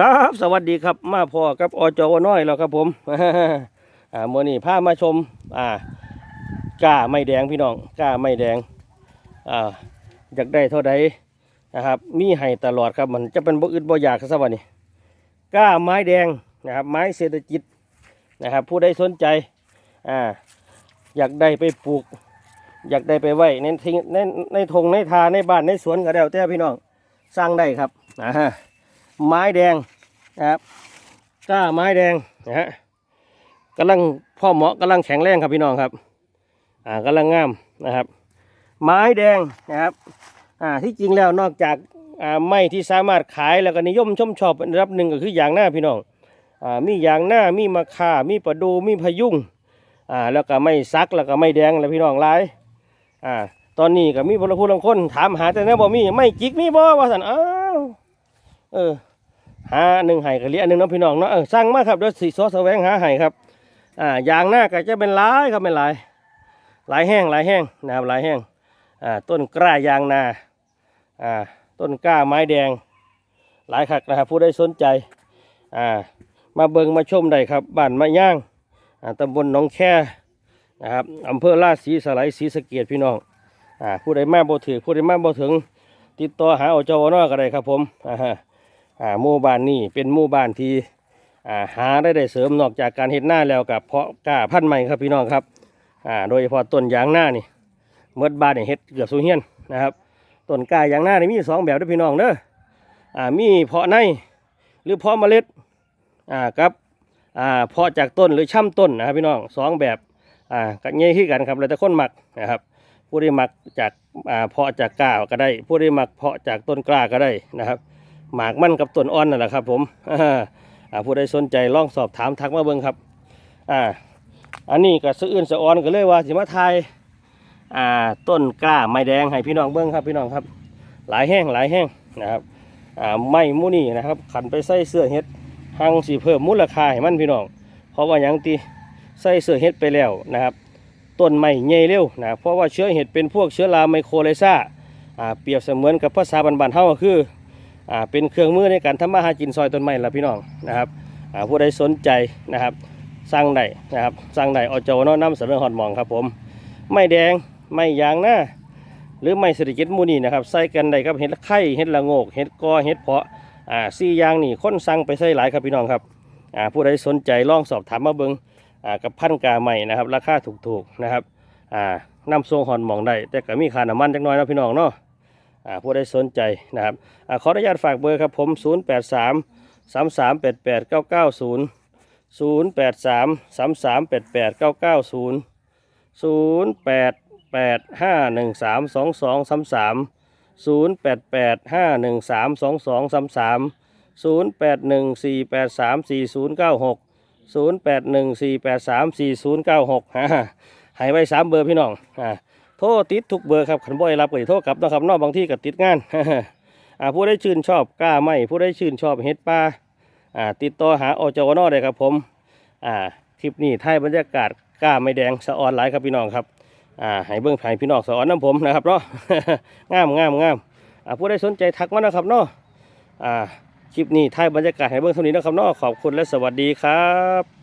ครับ สวัสดีครับมาพอกับอจวน้อยแล้วครับผมอ่ามื่อนี้พามาชมอ่ากล้าไม่แดงพี่น้องกล้าไม่แดงอ่าอยากได้เท่าใดนะครับ มีให้ตลอดครับมันจะเป็นบ่อึดบ่อยากครับสวัสดีกล้าไม้แดงนะครับ ไม้เศรษฐกิจนะครับ ผู้ใดสนใจอ่าอยากได้ไปปลูก อยากได้ไปไว้ในทิ้งในในทงในทาในบ้านในสวนก็แล้วแต่พี่น้องสร้างได้ครับอ่า ไม้แดงนะครับก้าไม้แดงนะฮะกำลังพ่อเหมาะกำลังแข็งแรงครับพี่น้องครับอ่ากำลังงามนะครับ ไม้แดงนะครับอ่าที่จริงแล้วนอกจากอ่าไม้ที่สามารถขายแล้วก็นิยมชมชอบอันดับหนึ่งก็คือยางหน้าพี่น้องอ่ามียางหน้ามีมะข่ามีประดูมีพยุงอ่าแล้วก็ไม่ซักแล้วก็ไม่แดงแล้วพี่น้องหลายอ่าตอนนี้ก็มีพลพูลางคนถามหาแต่แน่บ่มีไม่จิกมีบ่ว่าสันอ้าวเออ หาหนึ่งไห่กับเลี้ยหนึ่งน้องพี่น้องเนาะเออสั่งมาครับเดี๋ยวสีซอสแสวงหาไห่ครับอ่ายางหน้าก็จะเป็นลายครับเป็นลายลายแห้งลายแห้งนะครับลายแห้งอ่าต้นกล้ายางนาอ่าต้นกล้าไม้แดง หลายคักนะครับผู้ใดสนใจอ่ามาเบิงมาชมได้ครับบ้านมะย่างอ่าตำบลหนองแค่นะครับอำเภอลาดศรีสไลยศรีสะเกียดพี่น้องอ่าผู้ใดมาบ่ถือผู้ใดมาบ่ถึง ติดต่อหาอจวนก็ได้ครับผมอ่า อ่าหมู่บ้านนี่เป็นหมู่บ้านที่อ่าหาได้ได้เสริมนอกจากการเห็ดหน้าแล้วกับเพาะกล้าพันธุ์ใหม่ครับพี่น้องครับอ่าโดยเฉพาะต้นยางหน้านี่เมื่อบานนี่เห็ดเกือบสูเฮียนนะครับต้นกล้ายางหน้านี่มีสองแบบด้วยพี่น้องเด้ออ่ามีเพาะในหรือเพาะเมล็ดอ่ากับอ่าเพาะจากต้นหรือช่ำต้นนะครับพี่น้องสองแบบอ่ากันเงี้ยขึ้กันครับแล้วแต่คนหมักนะครับผู้ได้หมักจากอ่าเพาะจากกล้าก็ได้ ผู้ได้หมักเพาะจากต้นกล้าก็ได้นะครับ หมากมั่นกับต้นอ่อนนั่นแหละครับ ผมอ่าผู้ใดสนใจลองสอบถามทักมาเบิ่งครับอ่าอันนี้ก็สะอื่นสะออนก็เลยว่าสิมาทายอ่าต้นกล้าไม้แดงให้พี่น้องเบิ่งครับพี่น้องครับ หลายแห้งหลายแห้งนะครับอ่าไม้มูนี่นะครับ ขันไปใส่เสื้อเฮ็ดหังสีเพิ่มมูลค่าให้มันพี่น้อง เพราะว่าหยังตีใส่เสื้อเฮ็ดไปแล้วนะครับต้นไม้ใหญ่เร็วนะเพราะว่าเชื้อเห็ดเป็นพวกเชื้อราไมโครไลซาอ่าเปรียบเสมือนกับภาษาบ้านๆเฮาก็คือ อ่าเป็นเครื่องมือในการทำมาหากินซอยต้นไม้ละพี่น้องนะครับอ่าผู้ใดสนใจนะครับสร้างได้นะครับสร้างได้อจวนน้ำเสนอหอดหมองครับผมไม่แดงไม่ยางหน้าหรือไม่เศรษฐกิจมูนี่นะครับใส่กันได้ครับเห็ดไข่เห็ดละโงกเห็ดกอเห็ดเพาะอ่าซี่ยางนี่ค้นสั่งไปใส่หลายครับพี่น้องครับอ่าผู้ใดสนใจลองสอบถามมาเบิงอ่ากับพันกาใหม่นะครับราคาถูกๆนะครับอ่านำทรงหอนหมองได้แต่ก็มีค่าน้ำมันจักน้อยนะพี่น้องเนาะ ผู้ใดสนใจนะครับอขออนุญาตฝากเบอร์ครับผม 0 8 3 3 3 8 8 9 9 0 0 8 3 3 3 8 8 9 9 0 0 8 8 5 1 3 2 2 3 3 0 8 8 5 1 3 2 2 3 3 0 8 1 4 8 3 4 0 9 6 0 8 1 4 8 3 4 0 9 6ฮ่าให้ไว้สามเบอร์พี่น้องอ่า โทรติดทุกเบอร์ครับขันบ่อยรับก็สิโทรกลับนะครับนอกบางที่ก็ติดงานอ่าผู้ได้ชื่นชอบกล้าไม่ผู้ได้ชื่นชอบเฮ็ดปลาอ่าติดต่อหาอจวนอได้ครับผมอ่าคลิปนี้ถ่ายบรรยากาศกล้าไม่แดงสะออนหลายครับพี่น้องครับอ่าให้เบิ่งไผ่พี่น้องสะออนน้ำผมนะครับเนาะงามงามงามอ่าผู้ได้สนใจทักมานะครับเนาะอ่าคลิปนี้ถ่ายบรรยากาศให้เบิ่งเท่านี้นะครับเนาะขอบคุณและสวัสดีครับ